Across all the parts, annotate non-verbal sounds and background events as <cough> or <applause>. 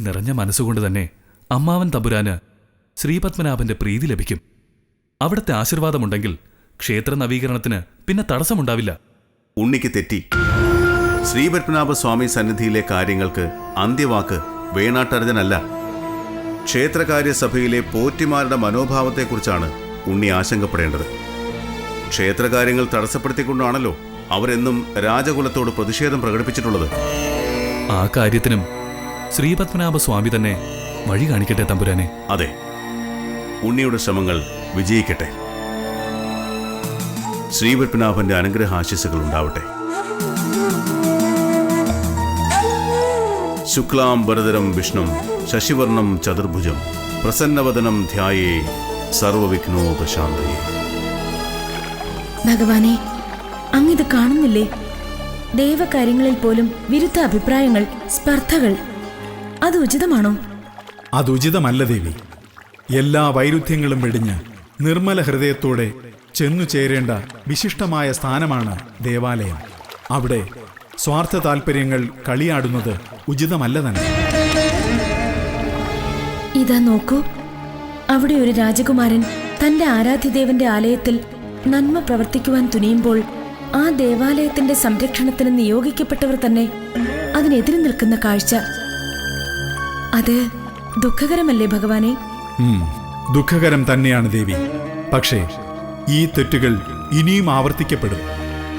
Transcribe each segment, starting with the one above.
നിറഞ്ഞ മനസ്സുകൊണ്ട് തന്നെ അമ്മാവൻ തമ്പുരാന് ശ്രീപത്മനാഭന്റെ പ്രീതി ലഭിക്കും. അവിടുത്തെ ആശീർവാദമുണ്ടെങ്കിൽ ക്ഷേത്ര നവീകരണത്തിന് പിന്നെ തടസ്സമുണ്ടാവില്ല. ഉണ്ണിക്ക് തെറ്റി. ശ്രീപത്മനാഭ സ്വാമി സന്നിധിയിലെ കാര്യങ്ങൾക്ക് അന്ത്യവാക്ക് വേണാട്ടർജനല്ല ക്ഷേത്രകാര്യസഭയിലെ പോറ്റിമാരുടെ മനോഭാവത്തെക്കുറിച്ചാണ് ഉണ്ണി ആശങ്കപ്പെടേണ്ടത്. ക്ഷേത്രകാര്യങ്ങൾ തടസ്സപ്പെടുത്തിക്കൊണ്ടാണല്ലോ അവരെന്നും രാജകുലത്തോട് പ്രതിഷേധം പ്രകടിപ്പിച്ചിട്ടുള്ളത്. ആ കാര്യത്തിനും ശ്രീപത്മനാഭ സ്വാമി തന്നെ വഴി കാണിക്കട്ടെ തമ്പുരാനെ. അതെ. ഉണ്ണിയുടെ ശ്രമങ്ങൾ വിജയിക്കട്ടെ. ശ്രീപത്മനാഭന്റെ അനുഗ്രഹ ആശിസുകൾ ഉണ്ടാവട്ടെ. ശുക്ലാം വരതരം വിഷ്ണു ശശിവർണം ചതുർഭുജം പ്രസന്നവദനം ധ്യായേ സർവവിഘ്നോപശാന്തയെ ഭഗവാനെ അങ്ങിത് കാണുന്നില്ലേ? ദൈവകാര്യങ്ങളിൽ പോലും വിരുദ്ധ അഭിപ്രായങ്ങൾ സ്പർദ്ധകൾ അത് ഉചിതമാണോ? അത് ഉചിതമല്ല ദേവി. എല്ലാ വൈരുദ്ധ്യങ്ങളും വെടിഞ്ഞ് നിർമ്മല ഹൃദയത്തോടെ ചെന്നു ചേരേണ്ട വിശിഷ്ടമായ സ്ഥാനമാണ് ദേവാലയം. അവിടെ സ്വാർത്ഥ താല്പര്യങ്ങൾ കളിയാടുന്നത് ഉചിതമല്ല തന്നെ. ഇതാ നോക്കൂ. അവിടെ ഒരു രാജകുമാരൻ തന്റെ ആരാധ്യദേവന്റെ ആലയത്തിൽ നന്മ പ്രവർത്തിക്കുവാൻ തുനിയുമ്പോൾ ആ ദേവാലയത്തിന്റെ സംരക്ഷണത്തിന് നിയോഗിക്കപ്പെട്ടവർ തന്നെ അതിനെതിരെ നിൽക്കുന്ന കാഴ്ച അത് ദുഃഖകരമല്ലേ ഭഗവാനെ? ദുഃഖകരം തന്നെയാണ് ദേവി. പക്ഷേ ഈ തെറ്റുകൾ ഇനിയും ആവർത്തിക്കപ്പെടും.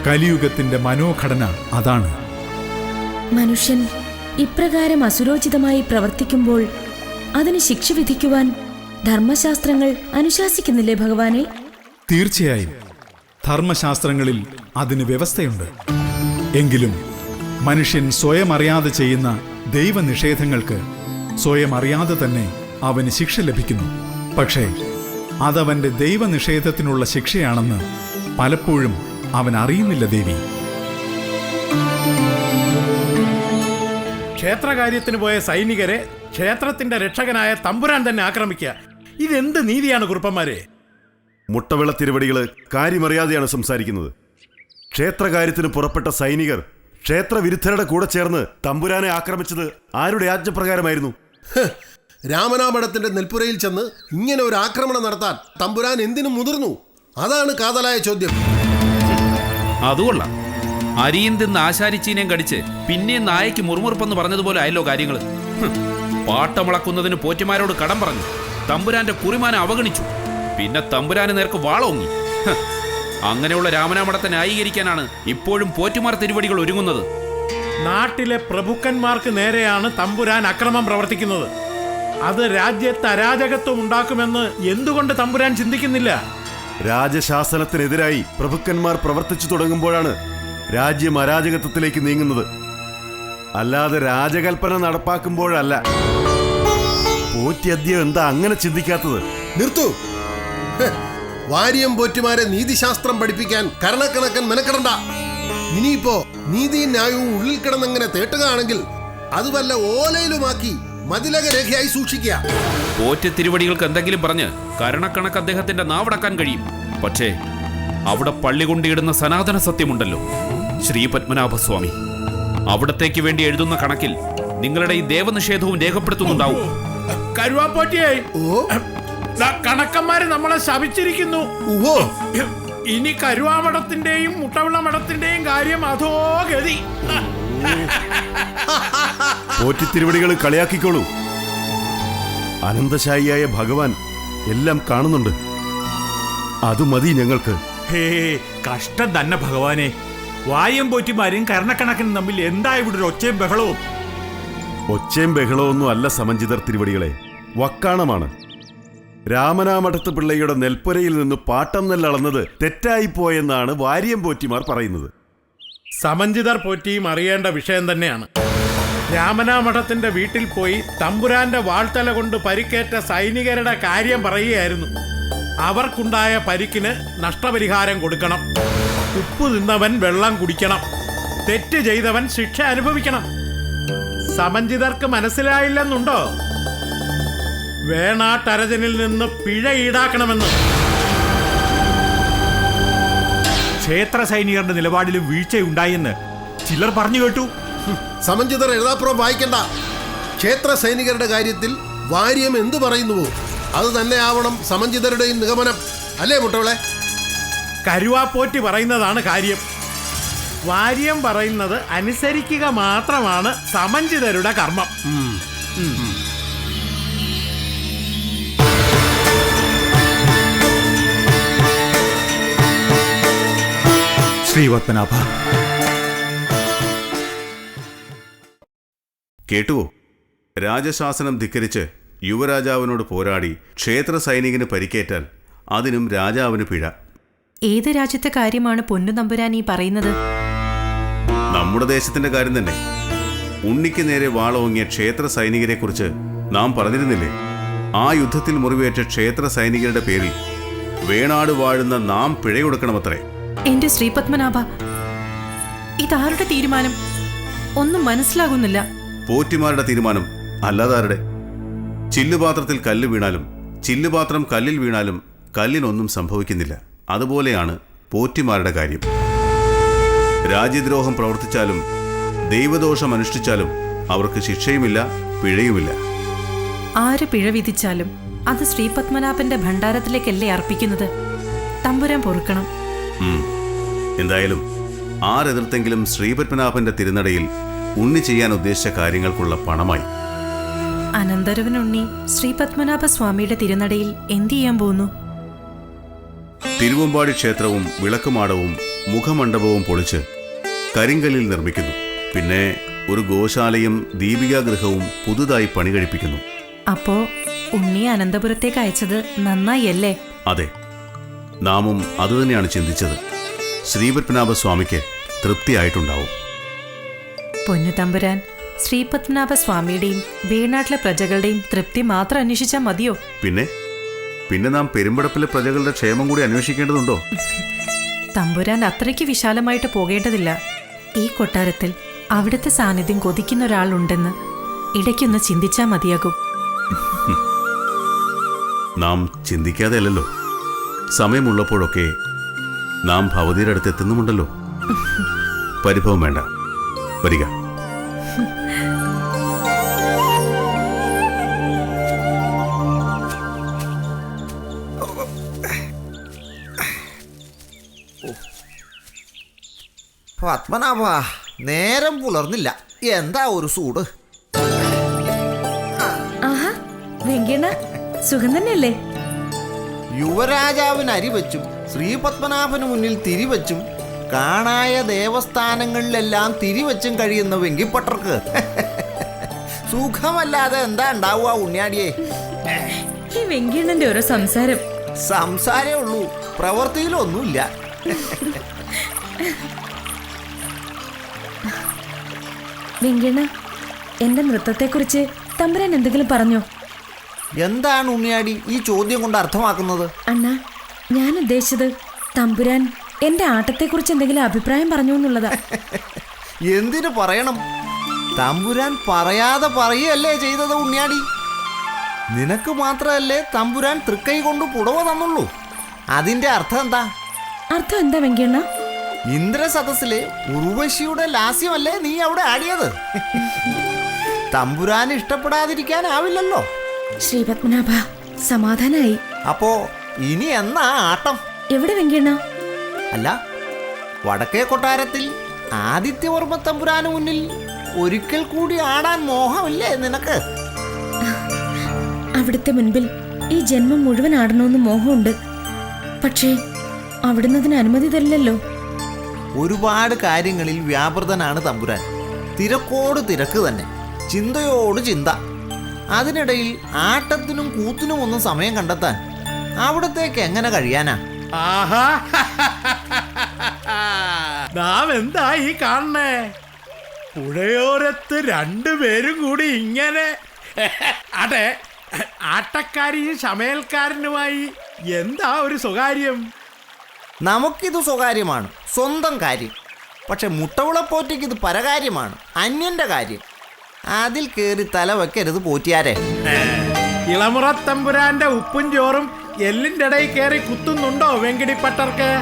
കലിയുഗത്തിന്റെ മനോഘടന അതാണ്. മനുഷ്യൻ ഇപ്രകാരം അസുരോചിതമായി പ്രവർത്തിക്കുമ്പോൾ അതിന് ശിക്ഷ വിധിക്കുവാൻ ധർമ്മശാസ്ത്രങ്ങൾ അനുശാസിക്കുന്നില്ലേ ഭഗവാനെ? തീർച്ചയായും. ധർമ്മശാസ്ത്രങ്ങളിൽ അതിന് വ്യവസ്ഥയുണ്ട്. എങ്കിലും മനുഷ്യൻ സ്വയം അറിയാതെ ചെയ്യുന്ന ദൈവനിഷേധങ്ങൾക്ക് സ്വയം അറിയാതെ തന്നെ അവന് ശിക്ഷ ലഭിക്കുന്നു. പക്ഷേ അതവന്റെ ദൈവനിഷേധത്തിനുള്ള ശിക്ഷയാണെന്ന് പലപ്പോഴും അവൻ അറിയുന്നില്ല ദേവി. ക്ഷേത്രകാര്യത്തിന് പോയ സൈനികരെ ക്ഷേത്രത്തിന്റെ രക്ഷകനായ തമ്പുരാൻ തന്നെ ആക്രമിക്കുക. ഇതെന്ത് നീതിയാണ് കുറുപ്പന്മാരെ? മുട്ടവിള തിരുവടികൾ കാര്യമറിയാതെയാണ് സംസാരിക്കുന്നത്. ക്ഷേത്രകാര്യത്തിന് പുറപ്പെട്ട സൈനികർ ക്ഷേത്രവിരുദ്ധരുടെ കൂടെ ചേർന്ന് തമ്പുരാനെ ആക്രമിച്ചത് ആരുടെ ആജ്ഞപ്രകാരമായിരുന്നു? രാമനാമഠത്തിന്റെ നെൽപ്പുരയിൽ ചെന്ന് ഇങ്ങനെ ഒരു ആക്രമണം നടത്താൻ തമ്പുരാൻ എന്തിനു മുതിർന്നു? അതാണ് കാതലായ ചോദ്യം. അതുകൊള്ളാം. അരിയും തിന്ന് ആശാരിച്ചീനേം കടിച്ച് പിന്നെയും നായയ്ക്ക് മുറുമുറുപ്പെന്ന് പറഞ്ഞതുപോലെ ആയല്ലോ കാര്യങ്ങൾ പാട്ടമുളക്കുന്നതിന് പോറ്റിമാരോട് കടം പറഞ്ഞു. തമ്പുരാന്റെ കുറിമാനെ അവഗണിച്ചു. പിന്നെ തമ്പുരാന് നേർക്ക് വാളോങ്ങി. അങ്ങനെയുള്ള രാമനാമടത്തെ ന്യായീകരിക്കാനാണ് ഇപ്പോഴും പോറ്റുമാർ തിരുവടികൾ ഒരുങ്ങുന്നത്. നാട്ടിലെ പ്രഭുക്കന്മാർക്ക് നേരെയാണ് തമ്പുരാൻ അക്രമം പ്രവർത്തിക്കുന്നത്. അത് രാജ്യത്ത് അരാജകത്വം ഉണ്ടാക്കുമെന്ന് എന്തുകൊണ്ട് തമ്പുരാൻ ചിന്തിക്കുന്നില്ല? രാജശാസനത്തിനെതിരായി പ്രഭുക്കന്മാർ പ്രവർത്തിച്ചു തുടങ്ങുമ്പോഴാണ് രാജ്യം അരാജകത്വത്തിലേക്ക് നീങ്ങുന്നത്. അല്ലാതെ രാജകൽപ്പന നടപ്പാക്കുമ്പോഴല്ല. പോറ്റിയദ്യം എന്താ അങ്ങനെ ചിന്തിക്കാത്തത്? നിർത്തൂ. വാര്യം പോറ്റുമാരെ നീതിശാസ്ത്രം പഠിപ്പിക്കാൻ കരണക്കണക്കൻ മെനക്കെടണ്ട. ഇനിയിപ്പോ നീതിയും ന്യായവും ഉള്ളിൽ കിടന്നങ്ങനെ തേട്ടുകയാണെങ്കിൽ അത് വല്ല ഓലയിലുമാക്കി മതിലക രേഖയായി സൂക്ഷിക്കുക. പോറ്റ തിരുവടികൾക്ക് എന്തെങ്കിലും പറഞ്ഞ് കരണക്കണക്ക് അദ്ദേഹത്തിന്റെ നാവടക്കാൻ കഴിയും. പക്ഷേ അവിടെ പള്ളി കൊണ്ടിടുന്ന സനാതന സത്യമുണ്ടല്ലോ. ശ്രീ പത്മനാഭസ്വാമി അവിടത്തേക്ക് വേണ്ടി എഴുതുന്ന കണക്കിൽ നിങ്ങളുടെ ഈ ദേവനിഷേധവും രേഖപ്പെടുത്തുന്നുണ്ടാവും. കരുവാപ്പോറ്റിയായി കണക്കന്മാര് നമ്മളെ ശപിച്ചിരിക്കുന്നു. ഇനി കരുവാമഠത്തിന്റെയും മുട്ടവിള മഠത്തിന്റെയും കാര്യം അതോ ഗതി. പോറ്റിത്തിരുവടികൾ കളിയാക്കിക്കോളൂ. അനന്തശായിയായ ഭഗവാൻ എല്ലാം കാണുന്നുണ്ട്. അത് മതി ഞങ്ങൾക്ക്. ഹേ കഷ്ടം തന്നെ ഭഗവാനെ. വായം പോറ്റിമാരും കരണക്കണക്കിനും തമ്മിൽ എന്താ ഇവിടെ ഒരു ഒച്ചയും ബഹളവും? ഒച്ചയും ബഹളമൊന്നും അല്ല സമഞ്ജിതർ തിരുവടികളെ. വക്കാണമാണ്. രാമനാമഠത്ത് പിള്ളയുടെ നെൽപ്പുരയിൽ നിന്ന് പാട്ടം നെല്ലളന്നത് തെറ്റായിപ്പോയെന്നാണ് വാര്യം പോറ്റിമാർ പറയുന്നത്. സമഞ്ജിതർ പോറ്റിയും അറിയേണ്ട വിഷയം തന്നെയാണ്. രാമനാമഠത്തിന്റെ വീട്ടിൽ പോയി തമ്പുരാന്റെ വാൾത്തല കൊണ്ട് പരിക്കേറ്റ സൈനികരുടെ കാര്യം പറയുകയായിരുന്നു. അവർക്കുണ്ടായ പരിക്കിന് നഷ്ടപരിഹാരം കൊടുക്കണം. ഉപ്പ് തിന്നവൻ വെള്ളം കുടിക്കണം. തെറ്റ് ചെയ്തവൻ ശിക്ഷ അനുഭവിക്കണം. സമഞ്ജിതർക്ക് മനസ്സിലായില്ലെന്നുണ്ടോ? വേണാട്ടരജനിൽ നിന്ന് പിഴ ഈടാക്കണമെന്ന്. ക്ഷേത്ര സൈനികരുടെ നിലപാടിലും വീഴ്ചയുണ്ടായെന്ന് ചിലർ പറഞ്ഞു കേട്ടു. സമഞ്ജിതർ എഴുതാപ്പുറം വായിക്കണ്ട. ക്ഷേത്ര സൈനികരുടെ കാര്യത്തിൽ വാര്യം എന്തു പറയുന്നുവോ? അത് തന്നെ ആവണം സമഞ്ജിതരുടെയും നിഗമനം. അല്ലേ മുട്ടവളെ? കരുവാപ്പോറ്റി പറയുന്നതാണ് കാര്യം. വാര്യം പറയുന്നത് അനുസരിക്കുക മാത്രമാണ് സമഞ്ജിതരുടെ കർമ്മം. ശ്രീപത്മനാഭ കേട്ടുവോ? രാജശാസനം ധിക്കരിച്ച് യുവരാജാവിനോട് പോരാടി ക്ഷേത്ര സൈനികന് പരിക്കേറ്റാൽ അതിനും രാജാവിന് പിഴ. ഏത് രാജ്യത്തെ കാര്യമാണ് പൊന്നു തമ്പുരാൻ ഈ പറയുന്നത്? നമ്മുടെ ദേശത്തിന്റെ കാര്യം തന്നെ. ഉണ്ണിക്ക് നേരെ വാളോങ്ങിയ ക്ഷേത്ര സൈനികരെ കുറിച്ച് നാം പറഞ്ഞിരുന്നില്ലേ? ആ യുദ്ധത്തിൽ മുറിവേറ്റ ക്ഷേത്ര സൈനികരുടെ പേരിൽ വേണാട് വാഴുന്ന നാം പിഴയൊടുക്കണമത്രേ എന്റെ ശ്രീപത്മനാഭ ഇതാരുടെ തീരുമാനം? ഒന്നും മനസ്സിലാകുന്നില്ല. പോറ്റിമാരുടെ തീരുമാനം അല്ലാതാരുടെ ചില്ലുപാത്രത്തിൽ കല്ല് വീണാലും ചില്ലുപാത്രം കല്ലിൽ വീണാലും കല്ലിനൊന്നും സംഭവിക്കുന്നില്ല. അതുപോലെയാണ് പോറ്റിമാരുടെ കാര്യം. രാജ്യദ്രോഹം പ്രവർത്തിച്ചാലും ദൈവദോഷം അനുഷ്ഠിച്ചാലും അവർക്ക് ശിക്ഷയുമില്ല പിഴയുമില്ല. ആര് പിഴ വിധിച്ചാലും അത് ശ്രീപത്മനാഭന്റെ ഭണ്ഡാരത്തിലേക്കല്ലേ അർപ്പിക്കുന്നത്? തമ്പുരാൻ പൊറുക്കണം. എന്തായാലും ആരെതിർത്തെങ്കിലും ശ്രീപത്മനാഭന്റെ തിരുനടയിൽ ഉണ്ണി ചെയ്യാൻ ഉദ്ദേശിച്ച കാര്യങ്ങൾക്കുള്ള പണമായി. അനന്തരവനുണ്ണി ശ്രീപത്മനാഭ സ്വാമിയുടെ തിരുനടയിൽ എന്തു ചെയ്യാൻ പോകുന്നു? തിരുവമ്പാടി ക്ഷേത്രവും വിളക്കുമാടവും മുഖമണ്ഡപവും പൊളിച്ച് കരിങ്കല്ലിൽ നിർമ്മിക്കുന്നു. പിന്നെ ഒരു ഗോശാലയും ദീപികാഗൃഹവും പുതുതായി പണി കഴിപ്പിക്കുന്നു അപ്പോ ഉണ്ണി അനന്തപുരത്തേക്ക് അയച്ചത് നന്നായി അല്ലേ? അതെ. നാമും അതുതന്നെയാണ് ചിന്തിച്ചത്. ശ്രീപത്മനാഭ സ്വാമിക്ക് തൃപ്തിയായിട്ടുണ്ടാവും. പൊന്നു തമ്പുരാൻ ശ്രീപത്മനാഭ സ്വാമിയുടെയും വേണാട്ടിലെ പ്രജകളുടെയും തൃപ്തി മാത്രം അന്വേഷിച്ചാൽ മതിയോ? പിന്നെ? പിന്നെ നാം പെരുമ്പടപ്പിലെ പ്രജകളുടെ ക്ഷേമം കൂടി അന്വേഷിക്കേണ്ടതുണ്ടോ? തമ്പുരാൻ അത്രയ്ക്ക് വിശാലമായിട്ട് പോകേണ്ടതില്ല. ഈ കൊട്ടാരത്തിൽ അവിടുത്തെ സാന്നിധ്യം കൊതിക്കുന്ന ഒരാളുണ്ടെന്ന് ഇടയ്ക്കൊന്ന് ചിന്തിച്ചാൽ മതിയാകും. നാം ചിന്തിക്കാതെ അല്ലല്ലോ സമയമുള്ളപ്പോഴൊക്കെ നാം ഭവതിയുടെ അടുത്ത് എത്തുന്നുമുണ്ടല്ലോ. പരിഭവം വേണ്ട. വരിക. പത്മനാഭ നേരം പുലർന്നില്ല. എന്താ ഒരു സൂട്? ആഹാ വെങ്കിണ സുഖം തന്നെയല്ലേ? യുവരാജാവിന് ശ്രീ ശ്രീപത്മനാഭന് മുന്നിൽ തിരിവച്ചും കാണായ ദേവസ്ഥാനങ്ങളിലെല്ലാം തിരിവച്ചും കഴിയുന്ന വെങ്കിപ്പട്ടർക്ക് സുഖമല്ലാതെ എന്താ ഉണ്ടാവുക ഉണ്ണിയാടിയെ? ഈ വെങ്കിണ്ണന്റെ ഓരോ സംസാരം. സംസാരേ ഉള്ളൂ പ്രവൃത്തിയിലൊന്നുമില്ല വെങ്കിണ്ണ എന്റെ നൃത്തത്തെക്കുറിച്ച് തമ്പുരാൻ എന്തെങ്കിലും പറഞ്ഞോ? എന്താണ് ഉണ്ണിയാടി ഈ ചോദ്യം കൊണ്ട് അർത്ഥമാക്കുന്നത്? അണ്ണാ ഞാൻ ഉദ്ദേശിച്ചത് തമ്പുരാൻ എന്റെ ആട്ടത്തെക്കുറിച്ച് എന്തെങ്കിലും അഭിപ്രായം പറഞ്ഞു എന്നുള്ളതാ. <laughs> എന്തിനു പറയണം? തമ്പുരാൻ പറയാതെ പറയല്ലേ ചെയ്തത് ഉണ്ണിയാടി? നിനക്ക് മാത്രമല്ലേ തമ്പുരാൻ തൃക്കൈ കൊണ്ട് പുടവ തന്നുള്ളൂ? അതിന്റെ അർത്ഥം എന്താ? അർത്ഥം എന്താ വെങ്കണ്ണ ഇന്ദ്രസദസ്സിലെ ഉർവശിയുടെ ലാസ്യമല്ലേ നീ അവിടെ ആടിയത്? <laughs> തമ്പുരാൻ ഇഷ്ടപ്പെടാതിരിക്കാനാവില്ലല്ലോ. ശ്രീപത്മനാഭ സമാധാനായി. അപ്പോ ഇനി എന്നാ ആട്ടം? എവിടെ വെങ്കിണ്ണ അല്ല വടക്കേ കൊട്ടാരത്തിൽ ആദിത്യവർമ്മ തമ്പുരാന് മുന്നിൽ ഒരിക്കൽ കൂടി ആടാൻ മോഹമില്ലേ നിനക്ക്? അവിടുത്തെ മുൻപിൽ ഈ ജന്മം മുഴുവൻ ആടണമെന്ന് മോഹമുണ്ട്. പക്ഷേ അവിടുന്ന് അതിന് അനുമതി തരില്ലല്ലോ. ഒരുപാട് കാര്യങ്ങളിൽ വ്യാപൃതനാണ് തമ്പുരാൻ. തിരക്കോട് തിരക്ക് തന്നെ. ചിന്തയോട് ചിന്ത. അതിനിടയിൽ ആട്ടത്തിനും കൂത്തിനും ഒന്നും സമയം കണ്ടെത്താൻ അവിടത്തേക്ക് എങ്ങനെ കഴിയാനാ? ആഹാ. നാം എന്താ ഈ കാണണേ പുഴയോരത്ത് രണ്ടുപേരും കൂടി ഇങ്ങനെ. അതെ ആട്ടക്കാരിയും ശമയൽക്കാരനുമായി എന്താ ഒരു സ്വകാര്യം? നമുക്കിത് സ്വകാര്യമാണ് സ്വന്തം കാര്യം. പക്ഷെ മുട്ടവിളപ്പോറ്റയ്ക്ക് ഇത് പരകാര്യമാണ് അന്യന്റെ കാര്യം. അതിൽ കേറി തല വെക്കരുത് പോറ്റിയാരെ. ഇളമുറ തമ്പുരാന്റെ ഉപ്പും ചോറും എല്ലിന്റെ ഇടയിൽ കയറി കുത്തുന്നുണ്ടോ വെങ്കിടിപ്പട്ടർക്ക്?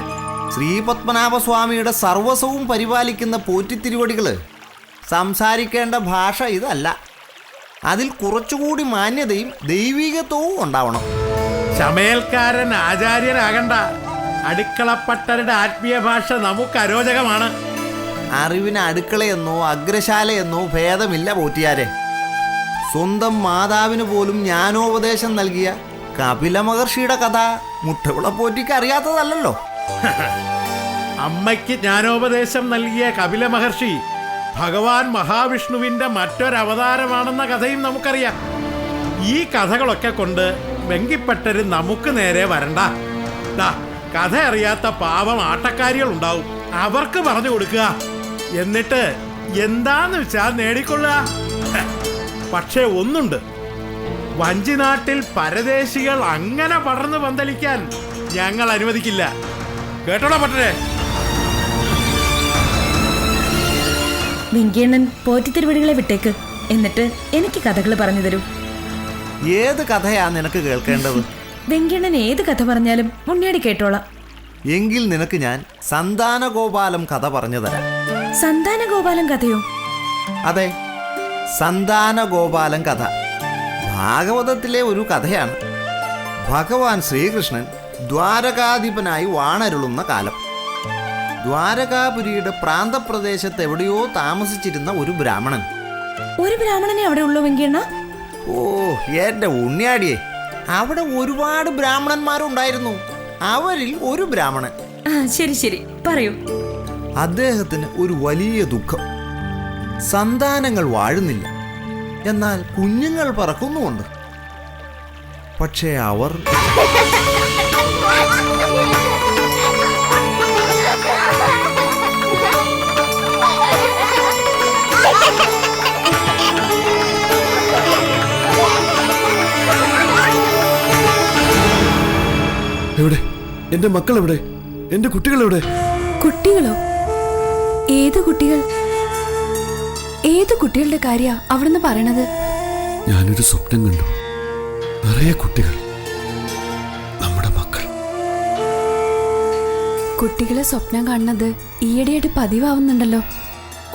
ശ്രീപത്മനാഭസ്വാമിയുടെ സർവസ്വവും പരിപാലിക്കുന്ന പോറ്റിത്തിരുവടികൾ സംസാരിക്കേണ്ട ഭാഷ ഇതല്ല. അതിൽ കുറച്ചുകൂടി മാന്യതയും ദൈവികത്വവും ഉണ്ടാവണം. ചമയൽക്കാരൻ ആചാര്യനാകണ്ട. അടുക്കളപ്പട്ടരുടെ ആത്മീയ ഭാഷ നമുക്ക് അരോചകമാണ്. അറിവിന് അടുക്കളയെന്നോ അഗ്രശാലയെന്നോ ഭേദമില്ല പോറ്റിയാരെ. സ്വന്തം മാതാവിന് പോലും ജ്ഞാനോപദേശം നൽകിയ കപില മഹർഷിയുടെ കഥ മുട്ടവിള പോറ്റിക്ക് അറിയാത്തതല്ലല്ലോ. <laughs> അമ്മയ്ക്ക് ജ്ഞാനോപദേശം നൽകിയ കപില മഹർഷി ഭഗവാൻ മഹാവിഷ്ണുവിന്റെ മറ്റൊരവതാരമാണെന്ന കഥയും നമുക്കറിയാം. ഈ കഥകളൊക്കെ കൊണ്ട് വെങ്കിപ്പെട്ടര് നമുക്ക് നേരെ വരണ്ട. കഥ അറിയാത്ത പാവം ആട്ടക്കാരികൾ ഉണ്ടാവും അവർക്ക് പറഞ്ഞു കൊടുക്കുക. എന്നിട്ട് എന്താന്ന് വെച്ചാ നേടിക്കൊള്ള പക്ഷെ ഒന്നുണ്ട്. വഞ്ചിനാട്ടിൽ പരദേശികൾ അങ്ങനെ പടർന്നു പന്തലിക്കാൻ ഞങ്ങൾ അനുവദിക്കില്ല. കേട്ടോടാ പട്ടരെ വെങ്കിയണ്ണൻ പോറ്റിത്തിരുവടികളെ വിട്ടേക്ക്. എന്നിട്ട് എനിക്ക് കഥകൾ പറഞ്ഞു തരൂ. ഏത് കഥയാ നിനക്ക് കേൾക്കേണ്ടത്? <laughs> വെങ്കിയണ്ണൻ ഏത് കഥ പറഞ്ഞാലും മുന്നേടി കേട്ടോളാം. എങ്കിൽ നിനക്ക് ഞാൻ സന്താനഗോപാലം കഥ പറഞ്ഞു തരാം. സന്താന ഗോപാലം കഥയോ? അതെ സന്താനഗോപാലം കഥ. ഭാഗവതത്തിലെ ഒരു കഥയാണ്. ഭഗവാൻ ശ്രീകൃഷ്ണൻ ദ്വാരകാധിപനായി വാണരുളുന്ന കാലം. ദ്വാരകാപുരിയുടെ പ്രാന്തപ്രദേശത്ത് എവിടെയോ താമസിച്ചിരുന്ന ഒരു ബ്രാഹ്മണൻ. ഒരു ബ്രാഹ്മണനെ അവിടെ ഉള്ളൂ വെങ്കിയണ്ണ ഓ എന്റെ ഉണ്ണിയാടിയെ. അവിടെ ഒരുപാട് ബ്രാഹ്മണന്മാരുണ്ടായിരുന്നു. അവരിൽ ഒരു ബ്രാഹ്മണൻ. ആ ശരി ശരി. പറയൂ. അദ്ദേഹത്തിന് ഒരു വലിയ ദുഃഖം. സന്താനങ്ങൾ വാഴുന്നില്ല. എന്നാൽ കുഞ്ഞുങ്ങൾ പറക്കുന്നുമുണ്ട്. പക്ഷേ അവർ എവിടെ? എന്റെ മക്കൾ എവിടെ എന്റെ കുട്ടികൾ എവിടെ കുട്ടികളോ? ഏത് കുട്ടികൾ? ഏത് കുട്ടികളുടെ കാര്യ അവിടുന്ന് പറയണത്? ഞാനൊരു സ്വപ്നം കണ്ടു. നിറയെ കുട്ടികൾ. നമ്മുടെ മക്കൾ. കുട്ടികളെ സ്വപ്നം കാണുന്നത് ഈയിടെയായിട്ട് പതിവാവുന്നുണ്ടല്ലോ.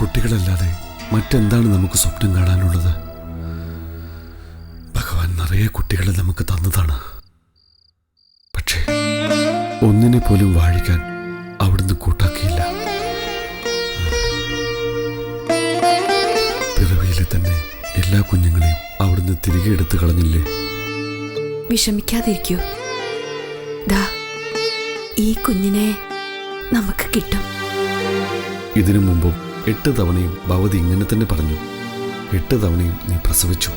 കുട്ടികളല്ലാതെ മറ്റെന്താണ് നമുക്ക് സ്വപ്നം കാണാനുള്ളത്? ഭഗവാൻ നിറയെ കുട്ടികളെ നമുക്ക് തന്നതാണ്. പക്ഷേ ഒന്നിനെ പോലും വാഴിക്കാൻ അവിടുന്ന് കൂട്ടാക്കിയില്ല. തന്നെ എല്ലാ കുഞ്ഞുങ്ങളെയും അവിടുന്ന് തിരികെ എടുത്തു കളഞ്ഞില്ലേ? വിഷമിക്കാതിരിക്കൂ. ദാ ഈ കുഞ്ഞിനെ നമുക്ക് കിട്ടും. ഇതിനു മുമ്പും എട്ട് തവണയും ഭവതി ഇങ്ങനെ തന്നെ പറഞ്ഞു. എട്ട് തവണയും നീ പ്രസവിച്ചു.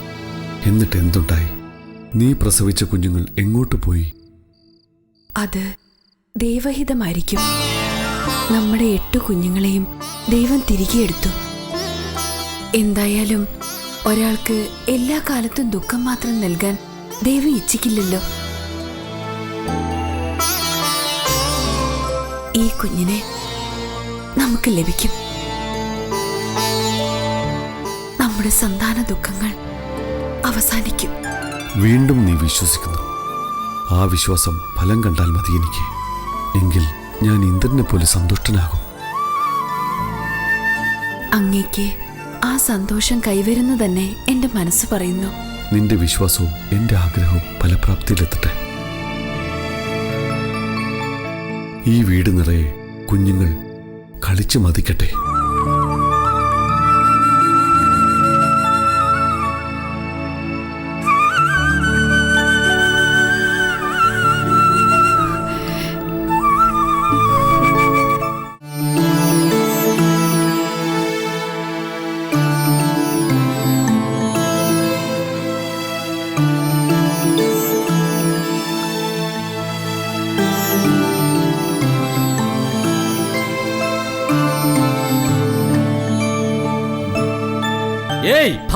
എന്നിട്ട് എന്തുണ്ടായി? നീ പ്രസവിച്ച കുഞ്ഞുങ്ങൾ എങ്ങോട്ട് പോയി? അത് ദൈവഹിതമായിരിക്കും. നമ്മുടെ എട്ടു കുഞ്ഞുങ്ങളെയും ദൈവം തിരികെ എടുത്തു. എന്തായാലും ഒരാൾക്ക് എല്ലാ കാലത്തും ദുഃഖം മാത്രം നൽകാൻ ദൈവം ഇച്ഛിക്കില്ലല്ലോ. ഈ കുഞ്ഞിനെ നമുക്ക് ലഭിക്കും. നമ്മുടെ സന്താന ദുഃഖങ്ങൾ അവസാനിക്കും. വീണ്ടും നീ വിശ്വസിക്കുന്നു. ആ വിശ്വാസം ഫലം കണ്ടാൽ മതി എനിക്ക്. എങ്കിൽ ഞാൻ ഇന്ദ്രനെ പോലെ സന്തുഷ്ടനാകും. അങ്ങേക്ക് ആ സന്തോഷം കൈവരുന്നു തന്നെ എന്റെ മനസ്സ് പറയുന്നു. നിന്റെ വിശ്വാസവും എന്റെ ആഗ്രഹവും ഫലപ്രാപ്തിയിലെത്തട്ടെ. ഈ വീട് നിറയെ കുഞ്ഞുങ്ങൾ കളിച്ചു മതിക്കട്ടെ.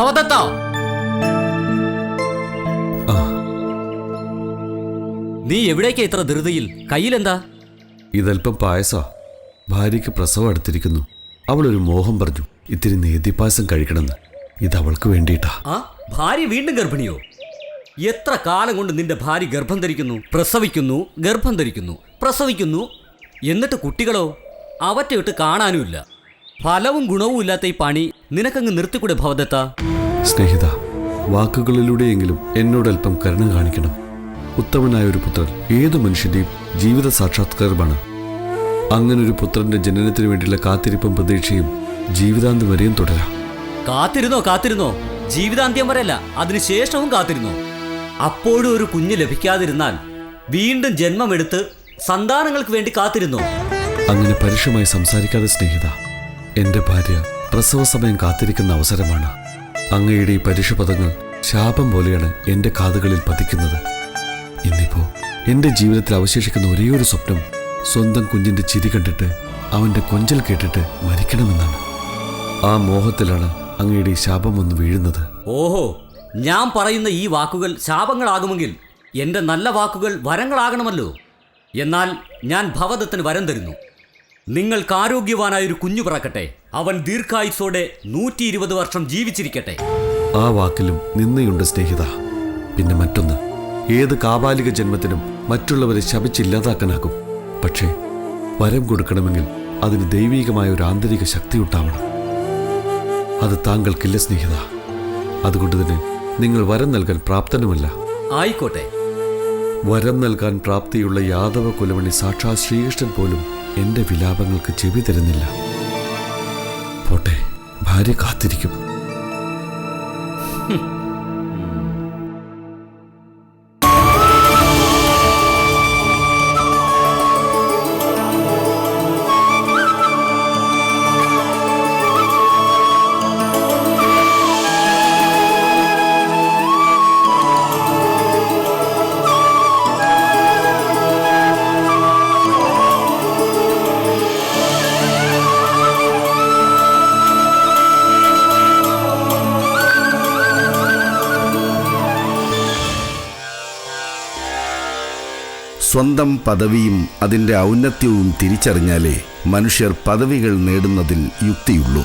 ഭവദത്ത നീ എവിടേക്കാ ഇത്ര ധൃതിയിൽ? കയ്യിലെന്താ? ഇതല്പം പായസ. ഭാര്യയ്ക്ക് പ്രസവം അടുത്തിരിക്കുന്നു. ഒരു മോഹം പറഞ്ഞു. ഇത്തിരി നേദ്യപായസം കഴിക്കണമെന്ന്. ഇത് അവൾക്ക് വേണ്ടിയിട്ടാ. ആ ഭാര്യ വീണ്ടും ഗർഭിണിയോ? എത്ര കാലം കൊണ്ട് നിന്റെ ഭാര്യ ഗർഭം ധരിക്കുന്നു പ്രസവിക്കുന്നു ഗർഭം ധരിക്കുന്നു പ്രസവിക്കുന്നു? എന്നിട്ട് കുട്ടികളോ? അവറ്റ വിട്ട് കാണാനുമില്ല. ഫലവും ഗുണവും ഇല്ലാത്ത ഈ പണി നിനക്കങ്ങ് നിർത്തിക്കൂടെ ഭവദത്ത സ്നേഹിത വാക്കുകളിലൂടെയെങ്കിലും എന്നോടൽപ്പം കരുണ കാണിക്കണം. ഉത്തമനായ ഒരു പുത്രൻ ഏതു മനുഷ്യന്റെയും ജീവിത സാക്ഷാത്കാരമാണ്. ഒരു പുത്രന്റെ ജനനത്തിന് വേണ്ടിയുള്ള കാത്തിരിപ്പും പ്രതീക്ഷയും ജീവിതാന്തം വരെയും തുടരാം. കാത്തിരുന്നോ കാത്തിരുന്നോ? ജീവിതാന്ത്യം വരെയല്ല അതിനുശേഷവും കാത്തിരുന്നോ? അപ്പോഴും ഒരു കുഞ്ഞ് ലഭിക്കാതിരുന്നാൽ വീണ്ടും ജന്മമെടുത്ത് സന്താനങ്ങൾക്ക് വേണ്ടി കാത്തിരുന്നു? അങ്ങനെ പരുഷമായി സംസാരിക്കാതെ സ്നേഹിത എന്റെ ഭാര്യ പ്രസവ സമയം കാത്തിരിക്കുന്ന അവസരമാണ്. അങ്ങയുടെ ഈ പരുഷപദങ്ങൾ ശാപം പോലെയാണ് എന്റെ കാതുകളിൽ പതിക്കുന്നത്. ഇന്നിപ്പോ എന്റെ ജീവിതത്തിൽ അവശേഷിക്കുന്ന ഒരേയൊരു സ്വപ്നം സ്വന്തം കുഞ്ഞിന്റെ ചിരി കണ്ടിട്ട് അവന്റെ കൊഞ്ചൽ കേട്ടിട്ട് മരിക്കണമെന്നാണ്. ആ മോഹത്തിലാണ് അങ്ങയുടെ ഈ ശാപം ഒന്ന് വീഴുന്നത്. ഓഹോ ഞാൻ പറയുന്ന ഈ വാക്കുകൾ ശാപങ്ങളാകുമെങ്കിൽ എന്റെ നല്ല വാക്കുകൾ വരങ്ങളാകണമല്ലോ. എന്നാൽ ഞാൻ ഭവതത്തിന് വരം തരുന്നു. നിങ്ങൾക്ക് ആരോഗ്യവാനായ ഒരു കുഞ്ഞു പിറക്കട്ടെ. അവൻ ദീർഘായുസോടെ നൂറ്റി ഇരുപത് വർഷം ജീവിച്ചിരിക്കട്ടെ. ആ വാക്കിലും നിന്നയുണ്ട് സ്നേഹിത. പിന്നെ മറ്റൊന്ന് ഏത് കാബാലിക ജന്മത്തിനും മറ്റുള്ളവരെ ശപിച്ചില്ലാതാക്കാനാകും. പക്ഷേ വരം കൊടുക്കണമെങ്കിൽ അതിന് ദൈവീകമായ ഒരു ആന്തരിക ശക്തി ഉണ്ടാവണം. അത് താങ്കൾക്കില്ല സ്നേഹിത. അതുകൊണ്ട് തന്നെ നിങ്ങൾ വരം നൽകാൻ പ്രാപ്തനുമല്ല. ആയിക്കോട്ടെ. വരം നൽകാൻ പ്രാപ്തിയുള്ള യാദവ കുലമണി സാക്ഷാത് ശ്രീകൃഷ്ണൻ പോലും എന്റെ വിലാപങ്ങൾക്ക് ചെവി തരുന്നില്ല. പോട്ടെ ഭാര്യ കാത്തിരിക്കും. സ്വന്തം പദവിയും അതിന്റെ ഔന്നത്യവും തിരിച്ചറിഞ്ഞാലേ മനുഷ്യർ പദവികൾ നേടുന്നതിൽ യുക്തിയുള്ളൂ.